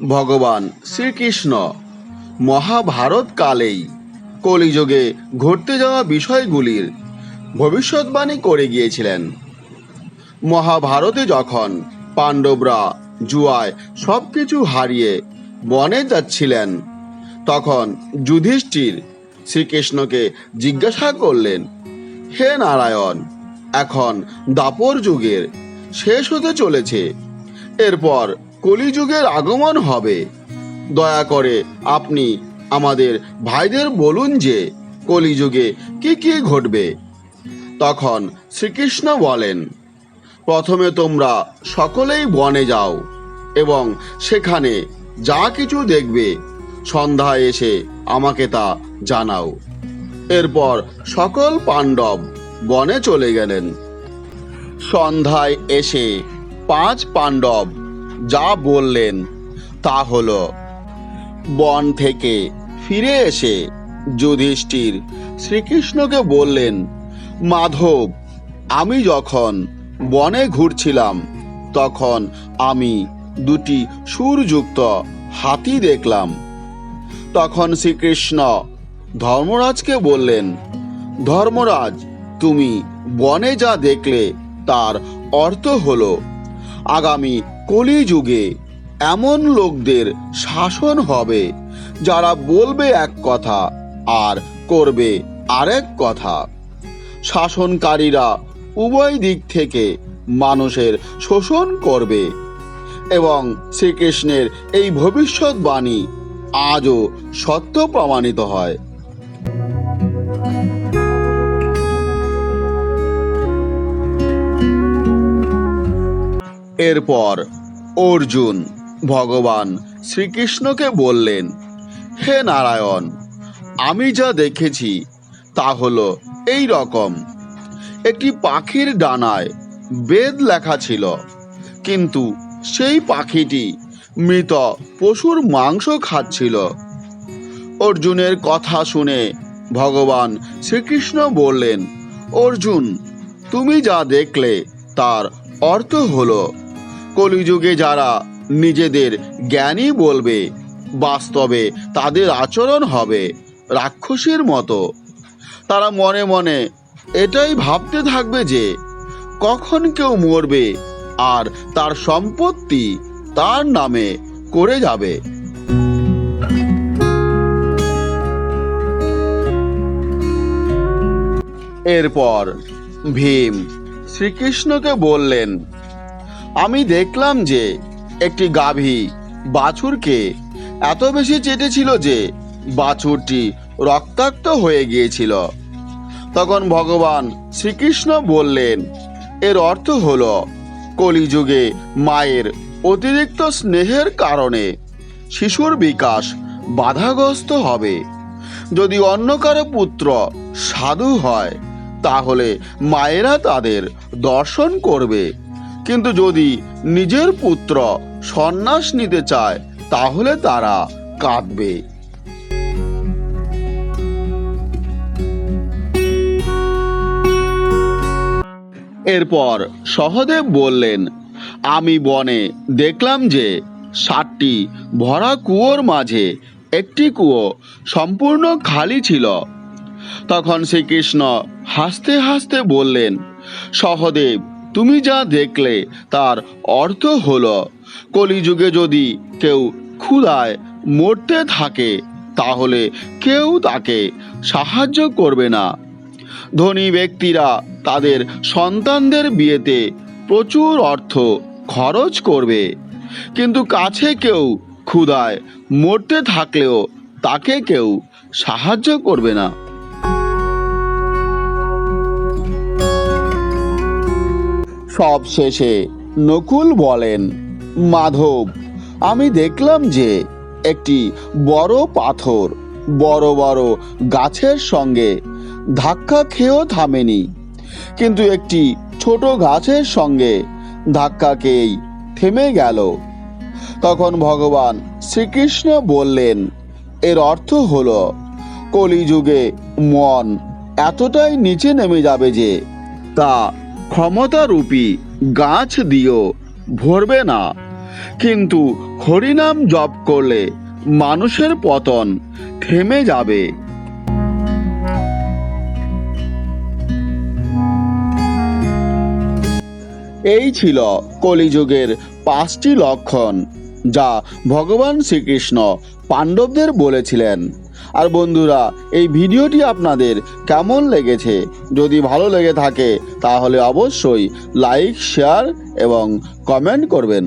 ভগবান শ্রীকৃষ্ণ। মহাভারত কালেই কলিযুগে ঘটতে যাওয়া বিষয়গুলির ভবিষ্যৎবাণী করে গিয়েছিলেন। মহাভারতে যখন পাণ্ডবরা জুয়ায় সব কিছু হারিয়ে বনে যাচ্ছিলেন, তখন যুধিষ্ঠির শ্রীকৃষ্ণকে জিজ্ঞাসা করলেন, হে নারায়ণ, এখন দাপর যুগের শেষ হতে চলেছে। এরপর কলিযুগের আগমন হবে। দয়া করে আপনি আমাদের ভাইদের বলুন যে, কলিযুগে কি কি ঘটবে। তখন শ্রীকৃষ্ণ বলেন, প্রথমে তোমরা সকলেই বনে যাও এবং সেখানে যা কিছু দেখবে, সন্ধ্যায় এসে আমাকে তা জানাও। এরপর সকল পাণ্ডব বনে চলে গেলেন। সন্ধ্যায় এসে পাঁচ পাণ্ডব যা বললেন, তা হল, বন থেকে ফিরে এসে যুধিষ্ঠির শ্রীকৃষ্ণকে বললেন, মাধব, আমি যখন বনে ঘুরছিলাম, তখন আমি দুটি সুরযুক্ত হাতি দেখলাম। তখন শ্রীকৃষ্ণ ধর্মরাজকে বললেন, ধর্মরাজ, তুমি বনে যা দেখলে, তার অর্থ হলো, আগামী কলিযুগে এমন লোকদের শাসন হবে, যারা বলবে এক কথা আর করবে আরেক কথা। শাসনকারীরা উভয় দিক থেকে মানুষের শোষণ করবে এবং শ্রীকৃষ্ণের এই ভবিষ্যৎবাণী আজও সত্য প্রমাণিত হয়। এরপর অর্জুন, ভগবান শ্রীকৃষ্ণকে বললেন, হে নারায়ণ, আমি যা দেখেছি তা হলো এই রকম। একটি পাখির ডানায় বেদ লেখা ছিল, কিন্তু সেই পাখিটি মৃত পশুর মাংস খাচ্ছিল। অর্জুনের কথা শুনে ভগবান শ্রীকৃষ্ণ বললেন, অর্জুন, তুমি যা দেখলে তার অর্থ হলো কলিযুগে যারা নিজেদের জ্ঞানী বলবে, বাস্তবে তাদের আচরণ হবে রাক্ষসীর মতো। তারা মনে মনে এটাই ভাবতে থাকবে যে, কখন কেউ মরবে আর তার সম্পত্তি তার নামে করে যাবে। এরপর ভীম শ্রীকৃষ্ণকে বললেন আমি দেখলাম যে একটি গাভী বাছুরকে এত বেশি চেটেছিল যে বাছুরটি রক্তাক্ত হয়ে গিয়েছিল। তখন ভগবান শ্রীকৃষ্ণ বললেন, এর অর্থ হলো, কলিযুগে মায়ের অতিরিক্ত স্নেহের কারণে শিশুর বিকাশ বাধাগ্রস্ত হবে। যদি অন্য কারও পুত্র সাধু হয়, তাহলে মায়েরা তাদের দর্শন করবে। কিন্তু যদি নিজের পুত্র সন্ন্যাস নিতে চায়, তাহলে তারা কাঁদবে। এরপর সহদেব বললেন, আমি বনে দেখলাম যে ষাটটি ভরা কুয়োর মাঝে একটি কুয়ো সম্পূর্ণ খালি ছিল। তখন শ্রীকৃষ্ণ হাসতে হাসতে বললেন, সহদেব তুমি যা দেখলে, তার অর্থ হলো, কলিযুগে যদি কেউ ক্ষুধায় মরতে থাকে, তাহলে কেউ তাকে সাহায্য করবে না। ধনী ব্যক্তিরা তাদের সন্তানদের বিয়েতে প্রচুর অর্থ খরচ করবে। কিন্তু কাছে কেউ ক্ষুধায় মরতে থাকলেও তাকে কেউ সাহায্য করবে না। সব শেষে নকুল বলেন, মাধব, আমি দেখলাম যে একটি বড় পাথর বড় বড় গাছের সঙ্গে ধাক্কা খেয়েও থামেনি। কিন্তু একটি ছোট গাছের সঙ্গে ধাক্কা খেয়েই থেমে গেল। তখন ভগবান শ্রীকৃষ্ণ বললেন, এর অর্থ হলো, কলিযুগে মন এতটাই নিচে নেমে যাবে যে তা ক্ষমতারূপী গাছ দিয়েও ভরবে না। কিন্তু হরিনাম জপ করলে মানুষের পতন থেমে যাবে। এই ছিল কলিযুগের পাঁচটি লক্ষণ, যা ভগবান শ্রীকৃষ্ণ পাণ্ডবদের বলেছিলেন। আর বন্ধুরা, এই ভিডিওটি আপনাদের কেমন লেগেছে? যদি ভালো লেগে থাকে, তাহলে অবশ্যই লাইক শেয়ার এবং কমেন্ট করবেন।